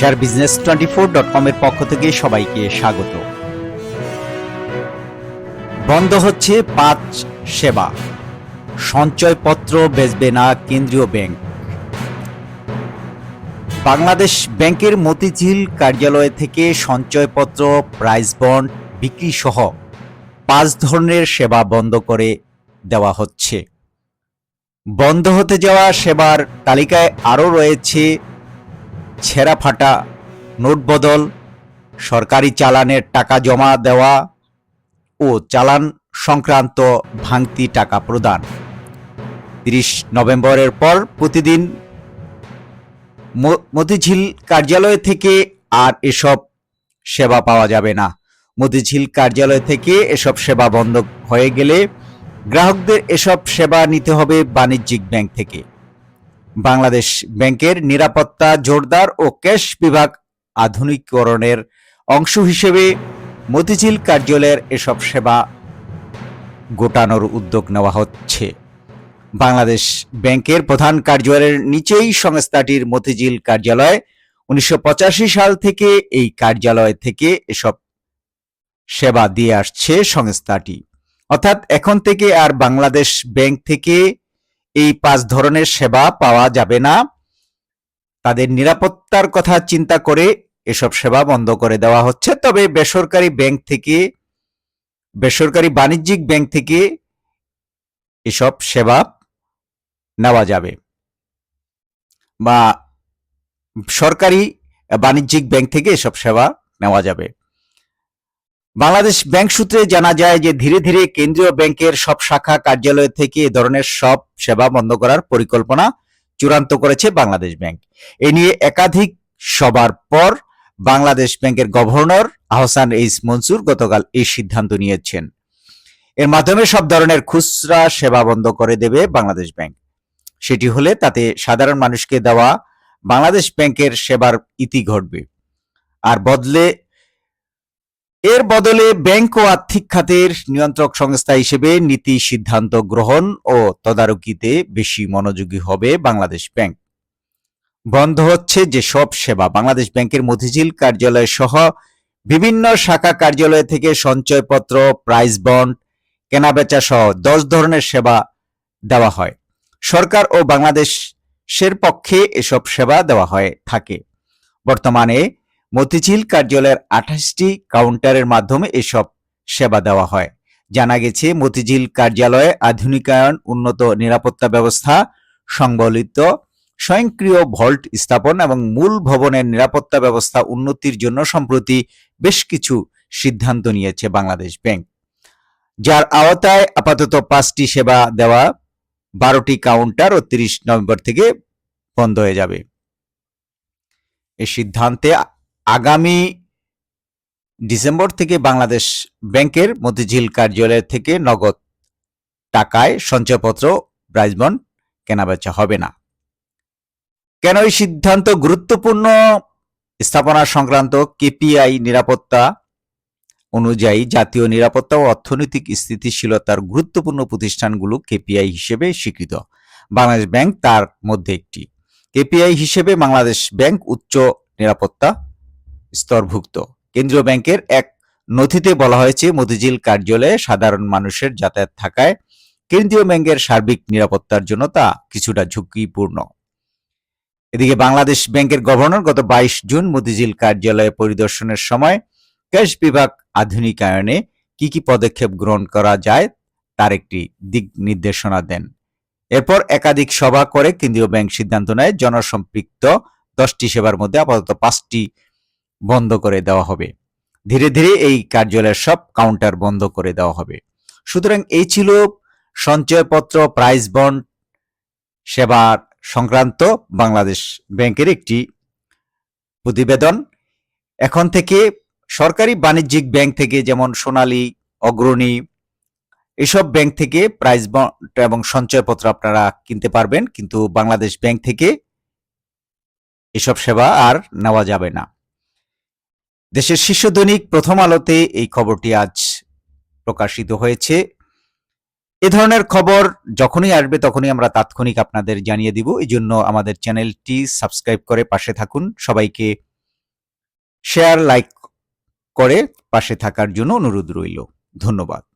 Share business twenty four dot কমের পক্ষ থেকে সবাইকে স্বাগত। বন্ধ হচ্ছে পাঁচ সেবা। সঞ্চয়পত্র বেচবে না কেন্দ্রীয় ব্যাংক। বাংলাদেশ ব্যাংকের মতিঝিল কার্যালয় থেকে সঞ্চয়পত্র, প্রাইস বন্ড, বিক্রি সহ পাঁচ ধরনের সেবা বন্ধ করে দেওয়া হচ্ছে। বন্ধ হতে যাওয়া সেবার তালিকায় আরও রয়েছে ছেঁড়া ফাটা, নোট বদল, সরকারি চালানের টাকা জমা দেওয়া ও চালান সংক্রান্ত ভাঙতি টাকা প্রদান। তিরিশ নভেম্বরের পর প্রতিদিন মতিঝিল কার্যালয় থেকে আর এসব সেবা পাওয়া যাবে না। মতিঝিল কার্যালয় থেকে এসব সেবা বন্ধ হয়ে গেলে গ্রাহকদের এসব সেবা নিতে হবে বাণিজ্যিক ব্যাংক থেকে। বাংলাদেশ ব্যাংকের নিরাপত্তা জোরদার ও ক্যাশ বিভাগ আধুনিকরণের অংশ হিসেবে মতিঝিল কার্যালয়ের এসব সেবা গোটানোর উদ্যোগ নেওয়া হচ্ছে। বাংলাদেশ ব্যাংকের প্রধান কার্যালয়ের নিচেই সংস্থাটির মতিঝিল কার্যালয়। উনিশশো পঁচাশি সাল থেকে এই কার্যালয় থেকে এসব সেবা দিয়ে আসছে সংস্থাটি। অর্থাৎ এখন থেকে আর বাংলাদেশ ব্যাংক থেকে এই পাঁচ ধরনের সেবা পাওয়া যাবে না। তাদের নিরাপত্তার কথা চিন্তা করে এসব সেবা বন্ধ করে দেওয়া হচ্ছে। তবে বেসরকারি ব্যাংক থেকে, বেসরকারি বাণিজ্যিক ব্যাংক থেকে এসব সেবা নেওয়া যাবে বা সরকারি বাণিজ্যিক ব্যাংক থেকে এসব সেবা নেওয়া যাবে। বাংলাদেশ ব্যাংক সূত্রে জানা যায় যে ধীরে ধীরে কেন্দ্রীয় ব্যাংকের সব শাখা কার্যালয় থেকে এ ধরনের সব সেবা বন্ধ করার পরিকল্পনা চূড়ান্ত করেছে বাংলাদেশ ব্যাংক। এ নিয়ে একাধিক সবার পর বাংলাদেশ ব্যাংকের গভর্নর আহসান এইস মনসুর গতকাল এই সিদ্ধান্ত নিয়েছেন। এর মাধ্যমে সব ধরনের খুচরা সেবা বন্ধ করে দেবে বাংলাদেশ ব্যাংক। সেটি হলে তাতে সাধারণ মানুষকে দেওয়া বাংলাদেশ ব্যাংকের সেবার ইতি ঘটবে। আর বদলে এর বদলে ব্যাংক ও আর্থিক খাতের নিয়ন্ত্রক সংস্থা হিসেবে নীতি সিদ্ধান্ত গ্রহণ ও তদারকিতে বেশি মনোযোগী হবে বাংলাদেশ ব্যাংক। বন্ধ হচ্ছে যে সব সেবা বাংলাদেশ ব্যাংকের মতিঝিল কার্যালয় সহ বিভিন্ন শাখা কার্যালয় থেকে সঞ্চয়পত্র, প্রাইস বন্ড, কেনাবেচা সহ দশ ধরনের সেবা দেওয়া হয়। সরকার ও বাংলাদেশের পক্ষে এসব সেবা দেওয়া হয়, থাকে। বর্তমানে মতিঝিল কার্যালয়ের আঠাশটি কাউন্টারের মাধ্যমে এসব সেবা দেওয়া হয়। জানা গেছে, মতিঝিল কার্যালয়ে আধুনিকায়ন, উন্নত নিরাপত্তা ব্যবস্থা, সংবলিত স্বয়ংক্রিয় ভল্ট স্থাপন এবং মূল ভবনের নিরাপত্তা ব্যবস্থা উন্নতির জন্য সম্প্রতি বেশ কিছু সিদ্ধান্ত নিয়েছে বাংলাদেশ ব্যাংক। যার আওতায় আপাতত পাঁচটি সেবা দেওয়া বারোটি কাউন্টার ও তিরিশ নভেম্বর থেকে বন্ধ হয়ে যাবে। এই সিদ্ধান্তে আগামী ডিসেম্বর থেকে বাংলাদেশ ব্যাংকের মতিঝিল কার্যালয় থেকে নগদ টাকায় সঞ্চয়পত্র প্রাইজ বন্ড কেনাবেচা হবে না। কেন এই সিদ্ধান্ত? গুরুত্বপূর্ণ স্থাপনা সংক্রান্ত কেপিআই নিরাপত্তা অনুযায়ী জাতীয় নিরাপত্তা ও অর্থনৈতিক স্থিতিশীলতার গুরুত্বপূর্ণ প্রতিষ্ঠানগুলো কেপিআই হিসেবে স্বীকৃত। বাংলাদেশ ব্যাংক তার মধ্যে একটি। কেপিআই হিসেবে বাংলাদেশ ব্যাংক উচ্চ নিরাপত্তা স্তরভুক্ত। কেন্দ্রীয় ব্যাংকের এক নথিতে বলা হয়েছে, মতিঝিল কার্যালয়ে সাধারণ মানুষের যাতায়াত থাকায় কেন্দ্রীয় ব্যাংকের সার্বিক নিরাপত্তার জন্য তা কিছুটা ঝুঁকিপূর্ণ। এদিকে বাংলাদেশ ব্যাংকের গভর্নর গত বাইশ জুন মতিঝিল কার্যালয়ে পরিদর্শনের সময় ক্যাশ বিভাগ আধুনিকায়নে কি কি পদক্ষেপ গ্রহণ করা যায় তার একটি দিক নির্দেশনা দেন। এরপর একাধিক সভা করে কেন্দ্রীয় ব্যাংক সিদ্ধান্ত নেয়, জনসম্পৃক্ত দশটি সেবার মধ্যে আপাতত পাঁচটি বন্ধ করে দেওয়া হবে। ধীরে ধীরে এই কার্যালয়ের সব কাউন্টার বন্ধ করে দেওয়া হবে। সুতরাং এই ছিল সঞ্চয়পত্র প্রাইস বন্ড সেবার সংক্রান্ত বাংলাদেশ ব্যাংকের একটি প্রতিবেদন। এখন থেকে সরকারি বাণিজ্যিক ব্যাংক থেকে যেমন সোনালী, অগ্রণী, এসব ব্যাংক থেকে প্রাইস বন্ড এবং সঞ্চয়পত্র আপনারা কিনতে পারবেন, কিন্তু বাংলাদেশ ব্যাংক থেকে এসব সেবা আর নেওয়া যাবে না। দেশের শীর্ষ দৈনিক প্রথম আলোতে এই খবরটি আজ প্রকাশিত হয়েছে। এ ধরনের খবর যখনই আসবে তখনই আমরা তাৎক্ষণিক আপনাদের জানিয়ে দিব। এই জন্য আমাদের চ্যানেলটি সাবস্ক্রাইব করে পাশে থাকুন। সবাইকে শেয়ার, লাইক করে পাশে থাকার জন্য অনুরোধ রইল। ধন্যবাদ।